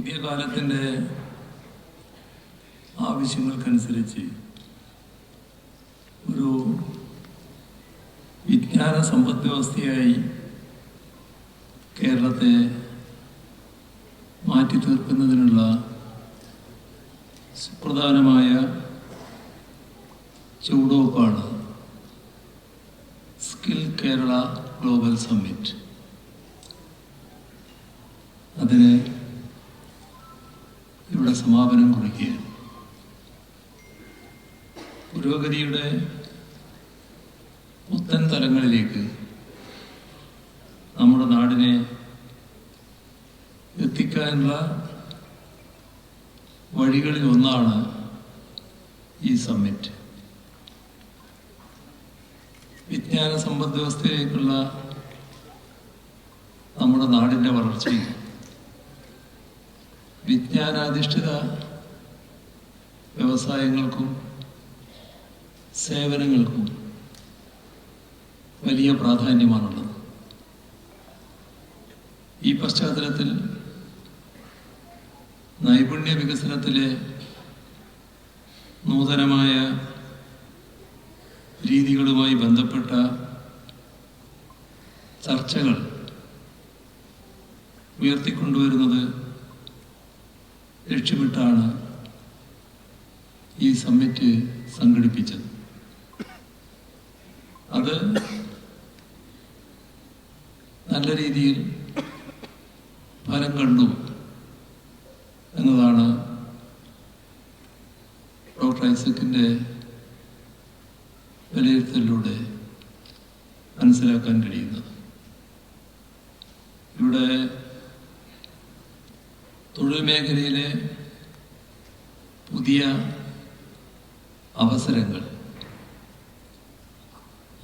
പുതിയ കാലത്തിന്റെ ആവശ്യങ്ങൾക്കനുസരിച്ച് ഒരു വിജ്ഞാന സമ്പദ് വ്യവസ്ഥയായി കേരളത്തെ മാറ്റി തീർക്കുന്നതിനുള്ള സുപ്രധാനമായ ചുവടുവെപ്പാണ് സ്കിൽ കേരള ഗ്ലോബൽ സമ്മിറ്റ്. അതിന് സമാപനം കുറിക്കുകയാണ്. പുരോഗതിയുടെ പുത്തൻ തലങ്ങളിലേക്ക് നമ്മുടെ നാടിനെ എത്തിക്കാനുള്ള വഴികളിൽ ഒന്നാണ് ഈ സമ്മിറ്റ് വിജ്ഞാന സമ്പദ് വ്യവസ്ഥയിലേക്കുള്ള നമ്മുടെ നാടിന്റെ വളർച്ചയും വിജ്ഞാനാധിഷ്ഠിത വ്യവസായങ്ങൾക്കും സേവനങ്ങൾക്കും വലിയ പ്രാധാന്യമാണുള്ളത്. ഈ പശ്ചാത്തലത്തിൽ നൈപുണ്യ വികസനത്തിലെ നൂതനമായ രീതികളുമായി ബന്ധപ്പെട്ട ചർച്ചകൾ ഉയർത്തിക്കൊണ്ടുവരുന്നത് ലക്ഷ്യമിട്ടാണ് ഈ സമ്മിറ്റ് സംഘടിപ്പിച്ചത്. അത് നല്ല രീതിയിൽ ഫലം കണ്ടു എന്നതാണ് ഡോക്ടർ ഐസക്കിന്റെ വിലയിരുത്തലിലൂടെ മനസ്സിലാക്കാൻ കഴിയുന്നത്. ഇവിടെ തൊഴിൽ മേഖലയിലെ പുതിയ അവസരങ്ങൾ.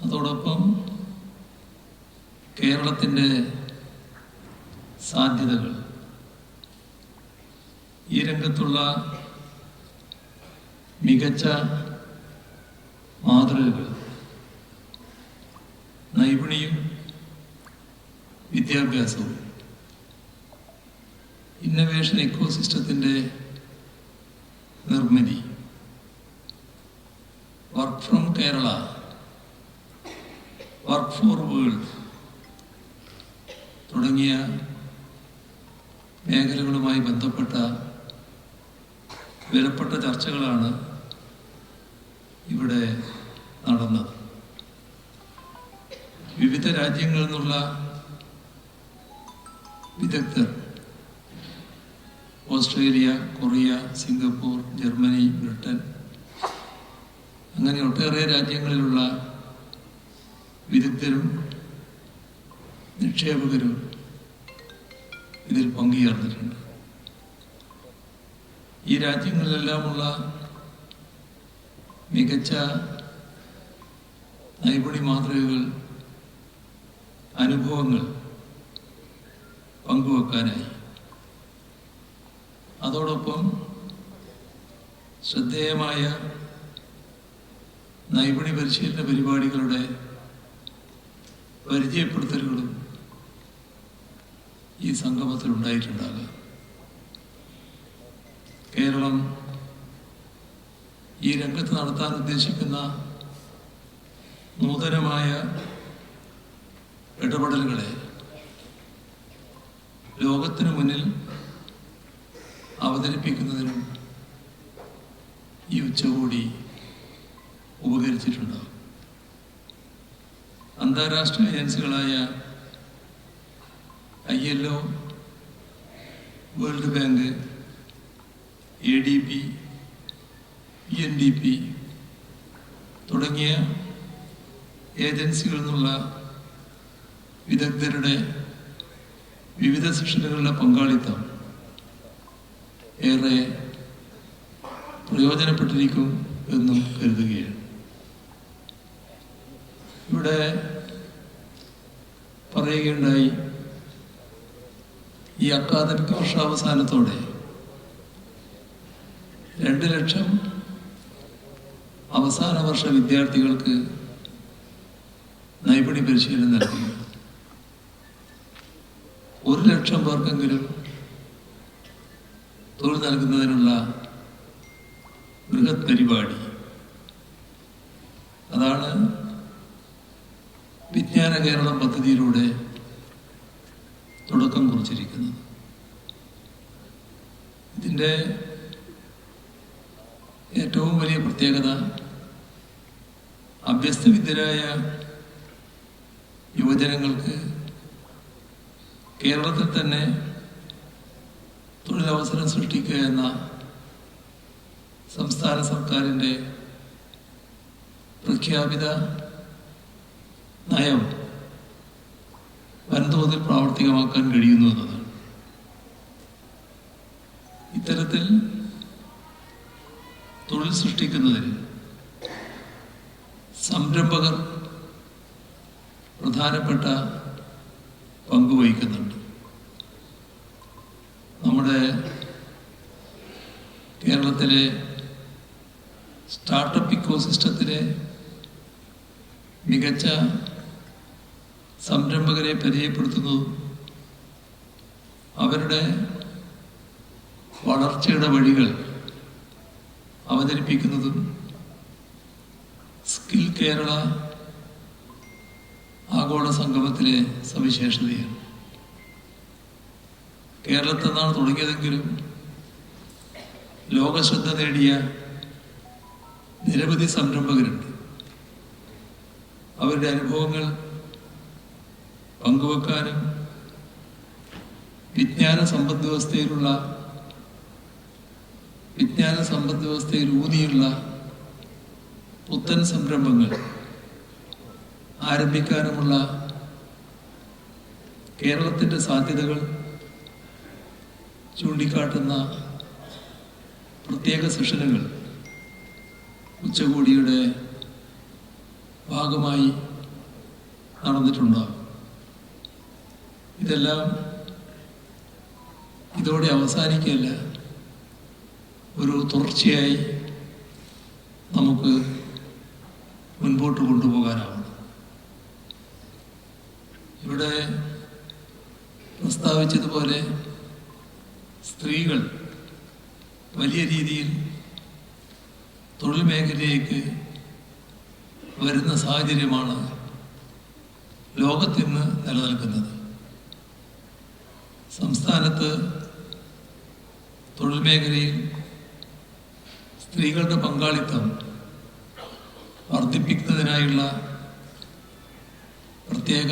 അതോടൊപ്പം കേരളത്തിന്റെ സാധ്യതകൾ. ഈ രംഗത്തുള്ള മികച്ച മാതൃകകൾ. നൈപുണിയും വിദ്യാഭ്യാസവും. ഇന്നവേഷൻ എക്കോസിസ്റ്റത്തിന്റെ നിർമ്മിതി. Work from Kerala work for world തുടങ്ങിയ മേഖലകളുമായി ബന്ധപ്പെട്ട വിലപ്പെട്ട ചർച്ചകളാണ് ഇവിടെ നടന്നത്. വിവിധ രാജ്യങ്ങളിൽ നിന്നുള്ള വിദഗ്ധർ Australia Korea Singapore Germany Britain അങ്ങനെ ഒട്ടേറെ രാജ്യങ്ങളിലുള്ള വിദഗ്ധരും നിക്ഷേപകരും ഇതിൽ പങ്കുചേർന്നിട്ടുണ്ട്. ഈ രാജ്യങ്ങളിലെല്ലാമുള്ള മികച്ച നൈപുണി മാതൃകകൾ അനുഭവങ്ങൾ പങ്കുവെക്കാനായി അതോടൊപ്പം ശ്രദ്ധേയമായ നൈപുണി പരിശീലന പരിപാടികളുടെ പരിചയപ്പെടുത്തലുകളും ഈ സംഗമത്തിൽ ഉണ്ടായിട്ടുണ്ടാകാം. കേരളം ഈ രംഗത്ത് നടത്താൻ ഉദ്ദേശിക്കുന്ന നൂതനമായ ഇടപെടലുകളെ ലോകത്തിനു മുന്നിൽ അവതരിപ്പിക്കുന്നതിനും ഈ ഉച്ചകോടി ഉപകരിച്ചിട്ടുണ്ടാകും അന്താരാഷ്ട്ര ഏജൻസികളായ I L O World Bank A D P N D P തുടങ്ങിയ ഏജൻസികളിൽ നിന്നുള്ള വിദഗ്ധരുടെ വിവിധ സെഷനുകളുടെ പങ്കാളിത്തം ഏറെ പ്രയോജനപ്പെട്ടിരിക്കും എന്നും കരുതുകയാണ്. ഇവിടെ പറയുകയുണ്ടായി ഈ അക്കാദമിക വർഷാവസാനത്തോടെ രണ്ട് ലക്ഷം അവസാന വർഷ വിദ്യാർത്ഥികൾക്ക് നൈപുണി പരിശീലനം നൽകി ഒരു ലക്ഷം പേർക്കെങ്കിലും തൊഴിൽ നൽകുന്നതിനുള്ള ബൃഹത് പരിപാടി. അതാണ് വിജ്ഞാന കേരളം പദ്ധതിയിലൂടെ തുടക്കം കുറിച്ചിരിക്കുന്നത്. ഇതിന്റെ ഏറ്റവും വലിയ പ്രത്യേകത അഭ്യസ്തവിദ്യരായ യുവജനങ്ങൾക്ക് കേരളത്തിൽ തന്നെ തൊഴിലവസരം സൃഷ്ടിക്കുക എന്ന സംസ്ഥാന സർക്കാരിന്റെ പ്രഖ്യാപിത നയം വൻതോതിൽ പ്രാവർത്തികമാക്കാൻ കഴിയുന്നു എന്നതാണ്. ഇത്തരത്തിൽ തൊഴിൽ സൃഷ്ടിക്കുന്നതിൽ സംരംഭകർ പ്രധാനപ്പെട്ട കേരളത്തിലെ സ്റ്റാർട്ടപ്പ് ഇക്കോ സിസ്റ്റത്തിലെ മികച്ച സംരംഭകരെ പരിചയപ്പെടുത്തുന്നതും അവരുടെ വളർച്ചയുടെ വഴികൾ അവതരിപ്പിക്കുന്നതും സ്കിൽ കേരള ആഗോള സംഗമത്തിലെ സവിശേഷതയാണ്. കേരളത്തിൽ നിന്നാണ് തുടങ്ങിയതെങ്കിലും ലോകശ്രദ്ധ നേടിയ നിരവധി സംരംഭകരുണ്ട്. അവരുടെ അനുഭവങ്ങൾ പങ്കുവെക്കാനും വിജ്ഞാന സമ്പദ് വ്യവസ്ഥയിലുള്ള വിജ്ഞാന സമ്പദ് വ്യവസ്ഥയിൽ ഊന്നിയുള്ള പുത്തൻ സംരംഭങ്ങൾ ആരംഭിക്കാനുമുള്ള കേരളത്തിന്റെ സാധ്യതകൾ ചൂണ്ടിക്കാട്ടുന്ന പ്രത്യേക സെഷനുകൾ. ഉച്ചകോടിയുടെ ഭാഗമായി നടന്നിട്ടുണ്ടാകും ഇതെല്ലാം ഇതോടെ അവസാനിക്കുകയല്ല. ഒരു തുടർച്ചയായി നമുക്ക് മുൻപോട്ട് കൊണ്ടുപോകാനാവണം ഇവിടെ പ്രസ്താവിച്ചതുപോലെ സ്ത്രീകൾ വലിയ രീതിയിൽ തൊഴിൽ മേഖലയിലേക്ക് വരുന്ന സാഹചര്യമാണ് ലോകത്തിന്ന് നിലനിൽക്കുന്നത്. സംസ്ഥാനത്ത് തൊഴിൽ മേഖലയിൽ സ്ത്രീകളുടെ പങ്കാളിത്തം വർദ്ധിപ്പിക്കുന്നതിനായുള്ള പ്രത്യേക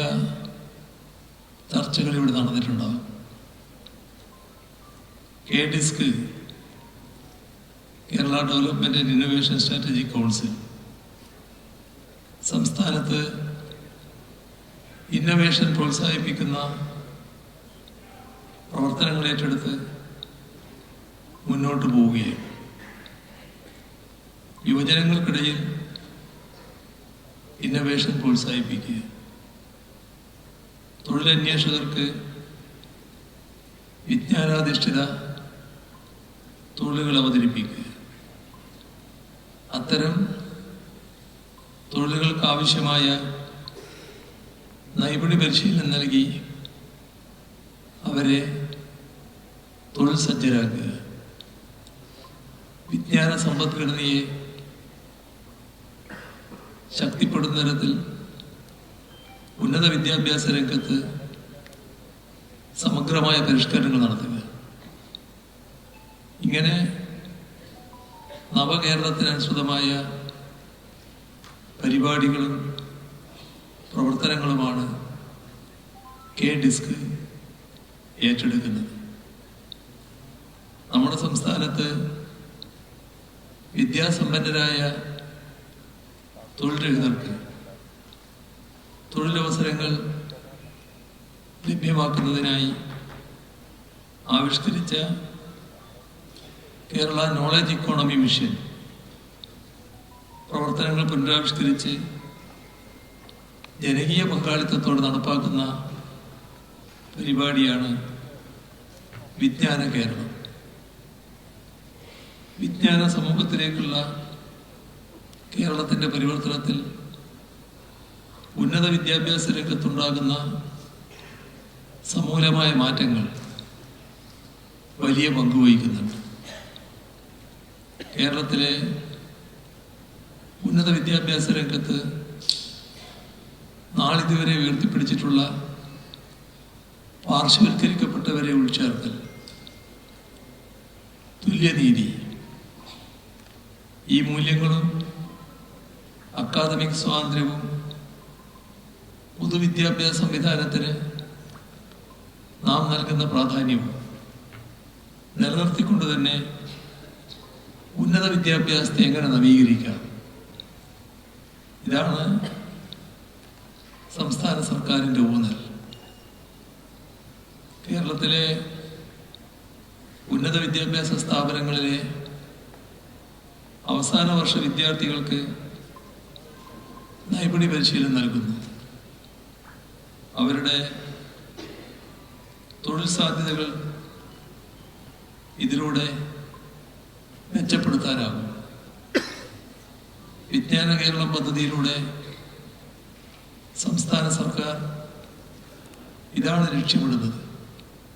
ചർച്ചകൾ ഇവിടെ നടന്നിട്ടുണ്ടാകും. K DISC Kerala development and innovation strategy council. സംസ്ഥാനത്ത് ഇന്നോവേഷൻ പ്രോത്സാഹിപ്പിക്കുന്ന പ്രവർത്തനങ്ങൾ ഏറ്റെടുത്ത് മുന്നോട്ട് പോവുകയും യുവജനങ്ങൾക്കിടയിൽ ഇന്നോവേഷൻ പ്രോത്സാഹിപ്പിക്കുക. തൊഴിലന്വേഷകർക്ക് വിജ്ഞാനാധിഷ്ഠിത തൊഴിലുകൾ അവതരിപ്പിക്കുക. അത്തരം തൊഴിലുകൾക്ക് ആവശ്യമായ പരിശീലനം നൽകി അവരെ തൊഴിൽ സജ്ജരാക്കുക. വിജ്ഞാന സമ്പദ്ഘടനയെ ശക്തിപ്പെടുന്ന തരത്തിൽ ഉന്നത വിദ്യാഭ്യാസ രംഗത്ത് സമഗ്രമായ പരിഷ്കരണങ്ങൾ നടത്തുക. ഇങ്ങനെ നവകേരളത്തിനനുസൃതമായ പരിപാടികളും പ്രവർത്തനങ്ങളുമാണ് കെ ഡിസ്ക് ഏറ്റെടുക്കുന്നത്. നമ്മുടെ സംസ്ഥാനത്ത് വിദ്യാസമ്പന്നരായ തൊഴിൽ രഹിതർക്ക് തൊഴിലവസരങ്ങൾ ലഭ്യമാക്കുന്നതിനായി ആവിഷ്കരിച്ച കേരള നോളജ് ഇക്കോണമി മിഷൻ പ്രവർത്തനങ്ങൾ പുനരാവിഷ്കരിച്ച് ജനകീയ പങ്കാളിത്തത്തോടെ നടപ്പാക്കുന്ന പരിപാടിയാണ് വിജ്ഞാന കേരളം. വിജ്ഞാന സമൂഹത്തിലേക്കുള്ള കേരളത്തിന്റെ പരിവർത്തനത്തിൽ ഉന്നത വിദ്യാഭ്യാസ രംഗത്തുണ്ടാകുന്ന സമൂലമായ മാറ്റങ്ങൾ വലിയ പങ്ക് വഹിക്കുന്നുണ്ട്. കേരളത്തിലെ ഉന്നത വിദ്യാഭ്യാസ രംഗത്ത് നാളിതുവരെ ഉയർത്തിപ്പിടിച്ചിട്ടുള്ള പാർശ്വവൽക്കരിക്കപ്പെട്ടവരെ ഉൾച്ചേർക്കൽ തുല്യനീതി ഈ മൂല്യങ്ങളും അക്കാദമിക് സ്വാതന്ത്ര്യവും പൊതുവിദ്യാഭ്യാസ സംവിധാനത്തിന് നാം നൽകുന്ന പ്രാധാന്യവും നിലനിർത്തിക്കൊണ്ട് തന്നെ ഉന്നത വിദ്യാഭ്യാസത്തെ എങ്ങനെ നവീകരിക്കാം? ഇതാണ് സംസ്ഥാന സർക്കാരിന്റെ ഊന്നൽ. കേരളത്തിലെ ഉന്നത വിദ്യാഭ്യാസ സ്ഥാപനങ്ങളിലെ അവസാന വർഷ വിദ്യാർത്ഥികൾക്ക് നൈപുണി പരിശീലനം നൽകുന്നു. അവരുടെ തൊഴിൽ സാധ്യതകൾ ഇതിലൂടെ മെച്ചപ്പെടുത്താനാകും. വിജ്ഞാന കേരളം പദ്ധതിയിലൂടെ സംസ്ഥാന സർക്കാർ ഇതാണ് ലക്ഷ്യമിടുന്നത്.